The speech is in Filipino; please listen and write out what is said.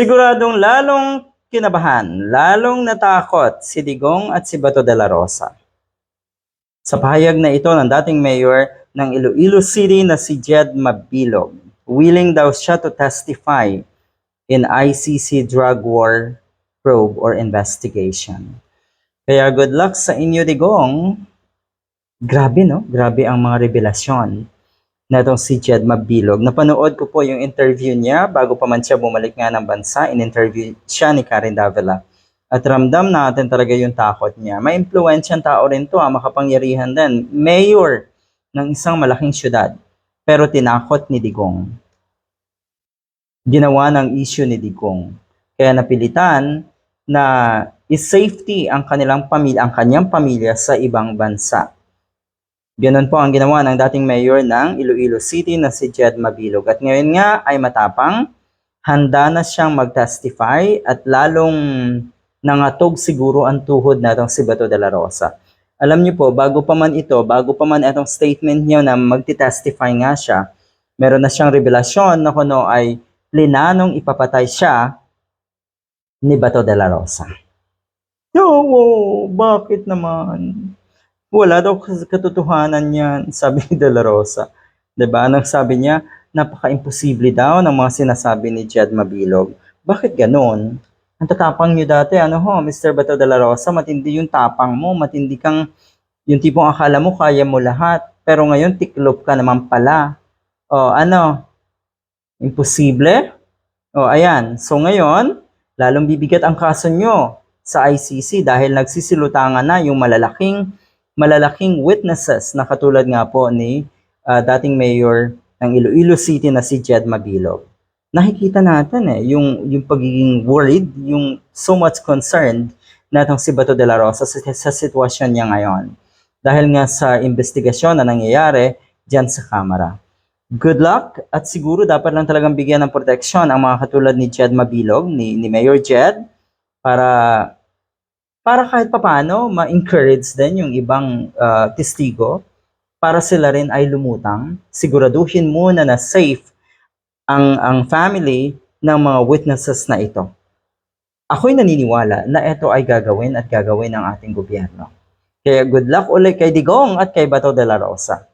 Siguradong lalong kinabahan, lalong natakot si Digong at si Bato de la Rosa. Sa pahayag na ito ng dating mayor ng Iloilo City na si Jed Mabilog, willing daw siya to testify in ICC drug war probe or investigation. Kaya good luck sa inyo, Digong. Grabe, no? Grabe ang mga revelasyon na itong si Jed Mabilog. Napanood ko po yung interview niya bago pa man siya bumalik nga ng bansa. In-interview siya ni Karen Davila. At ramdam natin talaga yung takot niya. May impluensyang tao rin to, ah, makapangyarihan din. Mayor ng isang malaking syudad. Pero tinakot ni Digong. Ginawa ng issue ni Digong. Kaya napilitan na is-safety ang kanilang pamilya, ang kanyang pamilya sa ibang bansa. Ganon po ang ginawa ng dating mayor ng Iloilo City na si Jed Mabilog. At ngayon nga ay matapang, handa na siyang mag-testify at lalong nangatog siguro ang tuhod na itong si Bato de la Rosa. Alam niyo po, bago pa man ito, bago pa man itong statement niyo na magti-testify nga siya, meron na siyang revelasyon na kuno ay plinanong ipapatay siya ni Bato de la Rosa. No, bakit naman? Wala daw katotohanan yan, sabi ni De La Rosa. 'Di ba? Anong sabi niya? Napaka-imposible daw ng mga sinasabi ni Jed Mabilog. Bakit ganon? Ang tatapang niyo dati, ano ho, Mr. Bato de la Rosa, matindi yung tapang mo, matindi kang, yung tipong akala mo kaya mo lahat, pero ngayon tiklop ka naman pala. O, ano? Imposible? O, ayan. So ngayon, lalong bibigat ang kaso nyo sa ICC dahil nagsisilutangan na yung malalaking malalaking witnesses na katulad nga po ni ah, dating mayor ng Iloilo City na si Jed Mabilog. Nakikita natin eh, yung, yung pagiging worried, yung so much concerned natong si Bato de la Rosa sa, sa sitwasyon niya ngayon. Dahil nga sa investigasyon na nangyayari dyan sa Kamara. Good luck at siguro dapat lang talagang bigyan ng proteksyon ang mga katulad ni Jed Mabilog, ni, ni Mayor Jed, para para kahit papaano ma-encourage din yung ibang ah, testigo para sila rin ay lumutang. Siguraduhin muna na safe ang ang family ng mga witnesses na ito. Ako'y naniniwala na ito ay gagawin at gagawin ng ating gobyerno. Kaya good luck ulit kay Digong at kay Bato de la Rosa.